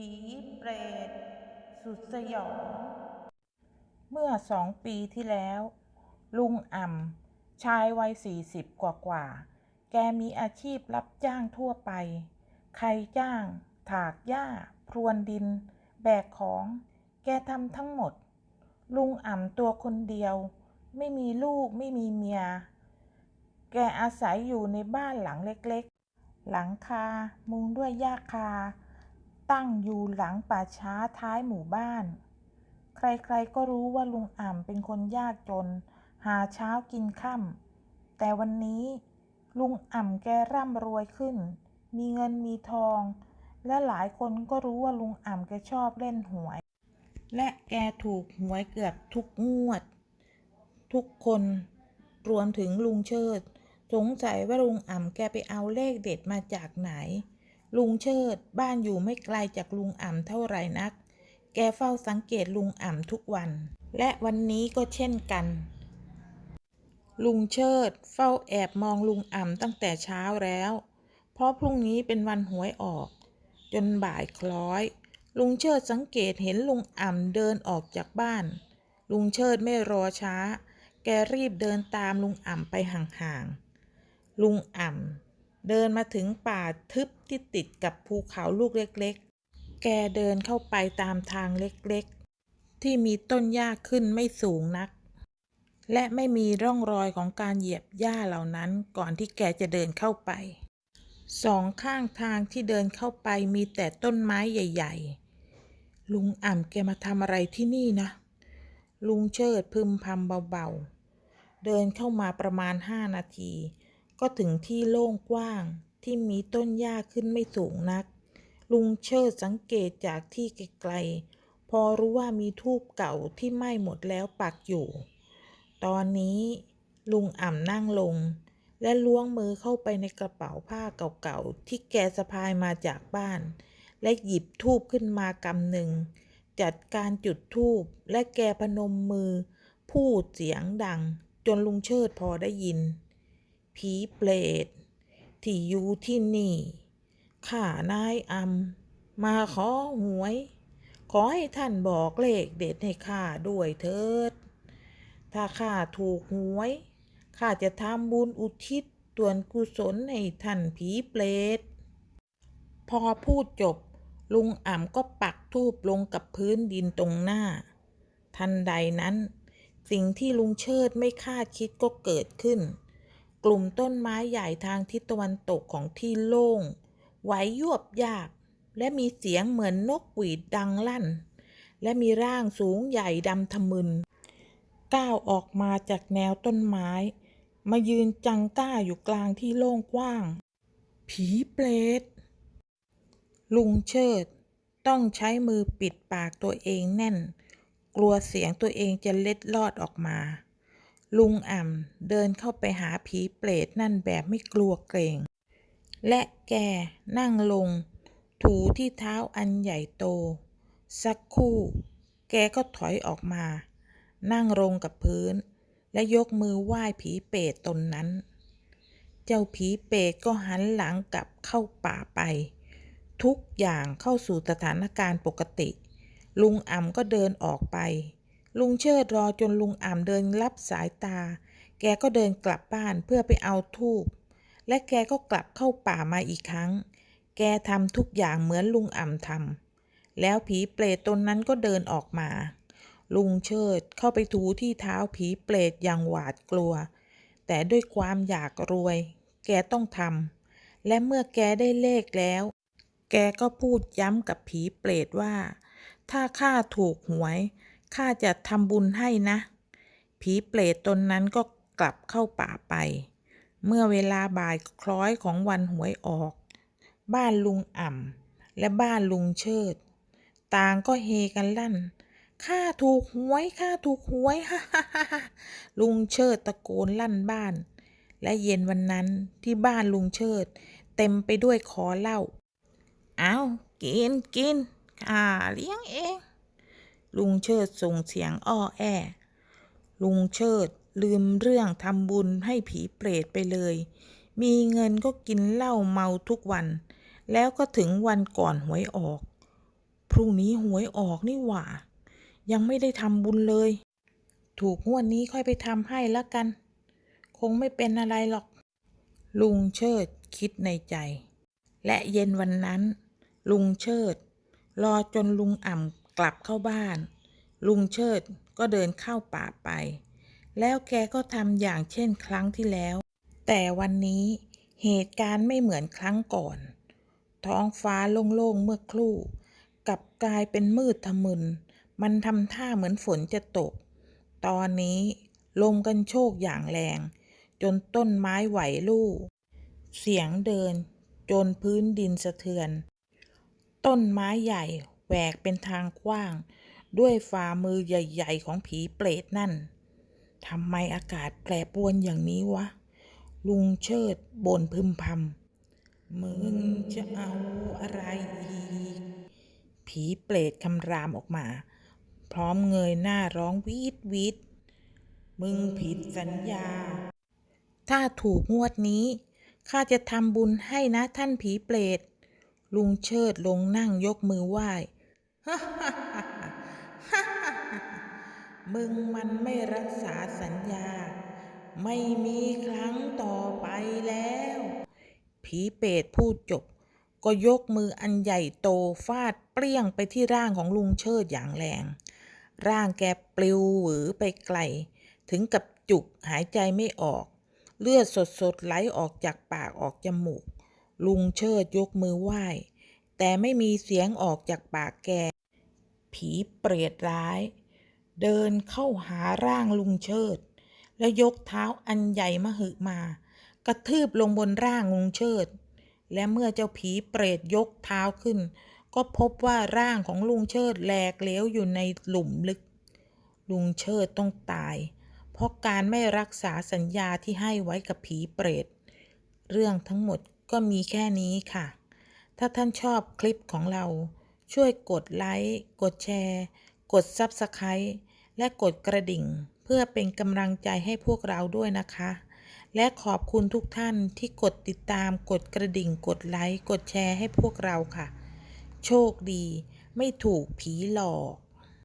ผีเปรต สุดสยอง เมื่อสองปีที่แล้ว ลุงอ่ำชายวัยสี่สิบกว่ากว่า แกมีอาชีพรับจ้างทั่วไป ใครจ้าง ถากหญ้า พรวนดิน แบกของ แกทำทั้งหมด ลุงอ่ำตัวคนเดียว ไม่มีลูกไม่มีเมีย แกอาศัยอยู่ในบ้านหลังเล็กๆ หลังคา มุงด้วยหญ้าคา ตั้งอยู่หลังป่าช้าท้ายหมู่บ้าน ใครๆก็รู้ว่าลุงอ่ำเป็นคนยากจน หาเช้ากินค่ำแต่วันนี้ลุงอ่ำแกร่ำรวยขึ้น มีเงินมีทอง และหลายคนก็รู้ว่าลุงอ่ำแกชอบเล่นหวย และแกถูกหวยเกือบทุกงวด ทุกคนรวมถึงลุงเชิด สงสัยว่าลุงอ่ำแกไปเอาเลขเด็ดมาจากไหน ลุงเชิด บ้านอยู่ไม่ไกลจากลุงอ่ำเท่าไหร่นัก แกเฝ้าสังเกตลุงอ่ำทุกวัน และวันนี้ก็เช่นกัน ลุงเชิด เฝ้าแอบมองลุงอ่ำตั้งแต่เช้าแล้ว เพราะพรุ่งนี้เป็นวันหวยออก จนบ่ายคล้อย ลุงเชิดสังเกตเห็นลุงอ่ำเดินออกจากบ้าน ลุงเชิดไม่รอช้า แกรีบเดินตามลุงอ่ำไปห่างๆลุงอ่ำ เดินมาถึงป่าทึบที่ติดกับภูเขาลูกเล็กๆ แกเดินเข้าไปตามทางเล็กๆ ที่มีต้นหญ้าขึ้นไม่สูงนัก และไม่มีร่องรอยของการเหยียบหญ้าเหล่านั้นก่อนที่แกจะเดินเข้าไป สองข้างทางที่เดินเข้าไปมีแต่ต้นไม้ใหญ่ ๆ ลุงอ่ำแกมาทำอะไรที่นี่นะ ลุงเชิดพึมพำเบาๆ เดินเข้ามาประมาณห้านาที ก็ถึงที่โล่งกว้างที่มีต้นหญ้าขึ้นไม่สูงนัก ลุงเชิดสังเกตจากที่ไกลๆ พอรู้ว่ามีทูบเก่าที่ไหม้หมดแล้วปักอยู่ ตอนนี้ลุงอ่ำนั่งลง และล้วงมือเข้าไปในกระเป๋าผ้าเก่าๆ ที่แกสะพายมาจากบ้าน และหยิบทูบขึ้นมากำหนึ่ง จัดการจุดทูบและแกพนมมือ พูดเสียงดัง จนลุงเชิดพอได้ยิน ผีเปรตที่อยู่ที่นี่ข้านายอำมาขอหวย ขอให้ท่านบอกเลขเด็ดให้ข้าด้วยเถิด ถ้าข้าถูกหวยข้าจะทำบุญอุทิศส่วนกุศลให้ท่านผีเปรตพอพูดจบ ลุงอ่ำก็ปักทูบลงกับพื้นดินตรงหน้า ทันใดนั้น สิ่งที่ลุงเชิดไม่คาดคิดก็เกิดขึ้น กลุ่มต้นไม้ใหญ่ทางทิศตะวันตกของที่โล่ง ไหวยวบยาก และมีเสียงเหมือนนกหวีดดังลั่น และมีร่างสูงใหญ่ดำทะมึน ก้าวออกมาจากแนวต้นไม้ มายืนจังก้าอยู่กลางที่โล่งกว้าง ผีเปรตลุงเชิด ต้องใช้มือปิดปากตัวเองแน่น กลัวเสียงตัวเองจะเล็ดลอดออกมา ลุงอ่ำเดินเข้าไปหาผีเปรตนั่นแบบไม่กลัวเกรง และแกนั่งลง ถูที่เท้าอันใหญ่โต สักครู่ แกก็ถอยออกมา นั่งลงกับพื้น และยกมือไหว้ผีเปรตตนนั้น เจ้าผีเปรตก็หันหลังกลับเข้าป่าไป ทุกอย่างเข้าสู่สถานการณ์ปกติ ลุงอ่ำก็เดินออกไป ลุงเชิดรอจนลุงอ่ำเดินรับสายตา แกก็เดินกลับบ้านเพื่อไปเอาทูบ และแกก็กลับเข้าป่ามาอีกครั้ง แกทำทุกอย่างเหมือนลุงอ่ำทำ แล้วผีเปรตตนนั้นก็เดินออกมา ลุงเชิดเข้าไปถูที่เท้าผีเปรตอย่างหวาดกลัว แต่ด้วยความอยากรวย แกต้องทำ และเมื่อแกได้เลขแล้ว แกก็พูดย้ำกับผีเปรตว่า ถ้าข้าถูกหวย ข้าจะทำบุญให้นะ ผีเปรตตนนั้นก็กลับเข้าป่าไป เมื่อเวลาบ่ายคล้อยของวันหวยออก บ้านลุงอ่ำและบ้านลุงเชิด ต่างก็เฮกันลั่นข้าถูกหวยข้าถูกหวยฮ่าฮ่าลุงเชิดตะโกนลั่นบ้าน และเย็นวันนั้นที่บ้านลุงเชิด เต็มไปด้วยขอเหล้าเอากินกินข้าเลี้ยงเอง ลุงเชิดส่งเสียงอ้อแอ ลุงเชิดลืมเรื่องทำบุญให้ผีเปรตไปเลย มีเงินก็กินเหล้าเมาทุกวัน แล้วก็ถึงวันก่อนหวยออก พรุ่งนี้หวยออกนี่หว่า ยังไม่ได้ทำบุญเลย ถูกงวดนี้ค่อยไปทำให้ละกัน คงไม่เป็นอะไรหรอก ลุงเชิดคิดในใจ และเย็นวันนั้น ลุงเชิด รอจนลุงอ่ำ กลับเข้าบ้าน ลุงเชิดก็เดินเข้าป่าไป แล้วแกก็ทำอย่างเช่นครั้งที่แล้ว แต่วันนี้เหตุการณ์ไม่เหมือนครั้งก่อน ท้องฟ้าโล่งๆเมื่อครู่กลับกลายเป็นมืดทะมึน มันทำท่าเหมือนฝนจะตก ตอนนี้ลมกันโชกอย่างแรง จนต้นไม้ไหวลู่เสียงเดิน จนพื้นดินสะเทือน ต้นไม้ใหญ่ วกเป็นทางกว้าง ด้วยฝ่ามือใหญ่ ๆ ของผีเปรตนั่นทำไมอากาศแปรปรวนอย่างนี้วะ ลุงเชิดบ่นพึมพำมึงจะเอาอะไรอีก ผีเปรตคำรามออกมา พร้อมเงยหน้าร้องวีดวีดมึงผิดสัญญา ถ้าถูกงวดนี้ข้าจะทำบุญให้นะท่านผีเปรตลุงเชิดลงนั่งยกมือไหว้ มึงมันไม่รักษาสัญญา ไม่มีครั้งต่อไปแล้ว ผีเปรตพูดจบ ก็ยกมืออันใหญ่โตฟาดเปรี้ยงไปที่ร่างของลุงเชิดอย่างแรง ร่างแกปลิวหวือไปไกล ถึงกับจุกหายใจไม่ออก เลือดสดๆไหลออกจากปากออกจมูก ลุงเชิดยกมือไหว้ แต่ไม่มีเสียงออกจากปากแก ผีเปรตร้าย เดินเข้าหาร่างลุงเชิด แล้วยกเท้าอันใหญ่มหึมา กระทืบลงบนร่างลุงเชิด และเมื่อเจ้าผีเปรตยกเท้าขึ้น ก็พบว่าร่างของลุงเชิดแหลกเหลวอยู่ในหลุมลึก ลุงเชิดต้องตาย เพราะการไม่รักษาสัญญาที่ให้ไว้กับผีเปรต เรื่องทั้งหมดก็มีแค่นี้ค่ะ ถ้าท่านชอบคลิปของเรา ช่วยกดไลค์ กดแชร์ กด Subscribe และกดกระดิ่ง เพื่อเป็นกำลังใจให้พวกเราด้วยนะคะ และขอบคุณทุกท่านที่กดติดตาม กดกระดิ่ง กดไลค์ กดแชร์ให้พวกเราค่ะ โชคดี ไม่ถูกผีหลอก